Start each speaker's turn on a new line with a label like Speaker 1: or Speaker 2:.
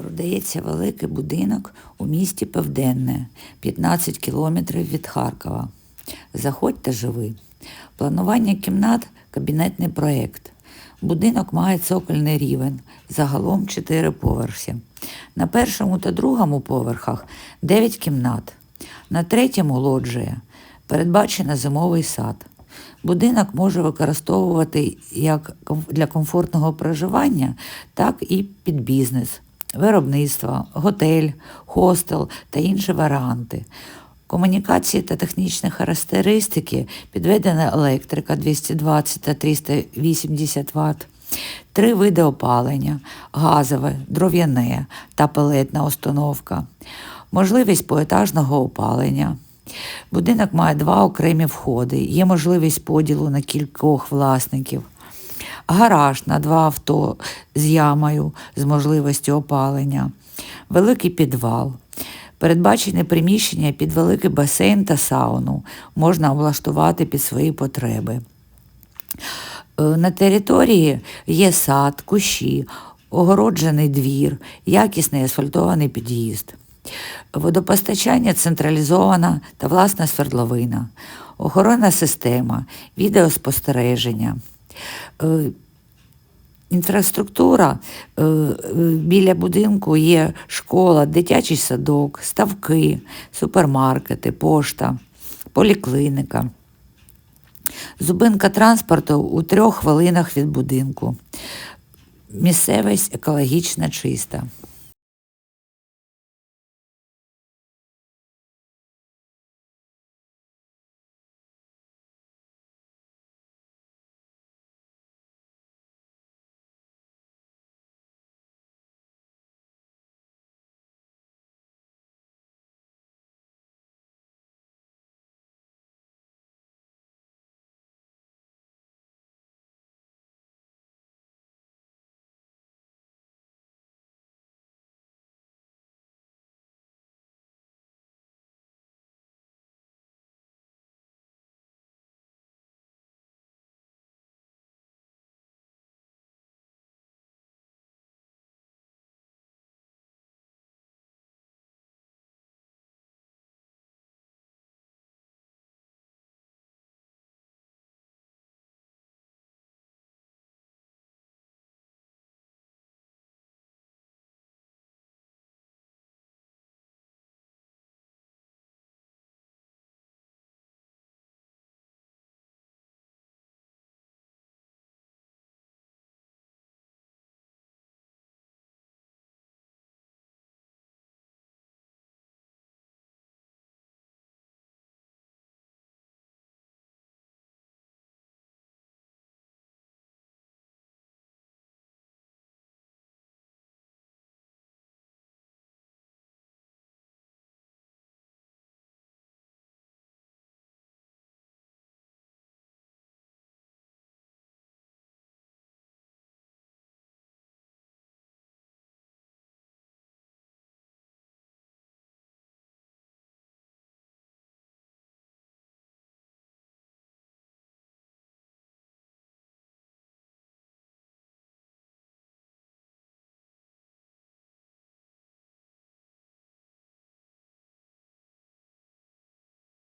Speaker 1: Продається великий будинок у місті Південне, 15 кілометрів від Харкова. Заходь та живи. Планування кімнат кабінетний проєкт. Будинок має цокольний рівень, загалом 4 поверхи. На першому та другому поверхах 9 кімнат. На третьому лоджія. Передбачено зимовий сад. Будинок може використовувати як для комфортного проживання, так і під бізнес, виробництво, готель, хостел та інші варіанти. Комунікації та технічні характеристики підведена електрика 220 та 380 Вт, три види опалення, газове, дров'яне та пелетна установка, можливість поетажного опалення. Будинок має два окремі входи, є можливість поділу на кількох власників. Гараж на два авто з ямою з можливістю опалення, великий підвал. Передбачені приміщення під великий басейн та сауну можна облаштувати під свої потреби. Е, На території є сад, кущі, огороджений двір, якісний асфальтований під'їзд. Водопостачання централізована та власна свердловина, охоронна система, відеоспостереження. Е, Інфраструктура е, е, біля будинку є школа, дитячий садок, ставки, супермаркети, пошта, поліклініка. Зупинка транспорту у трьох хвилинах від будинку. Місцевість екологічно чиста.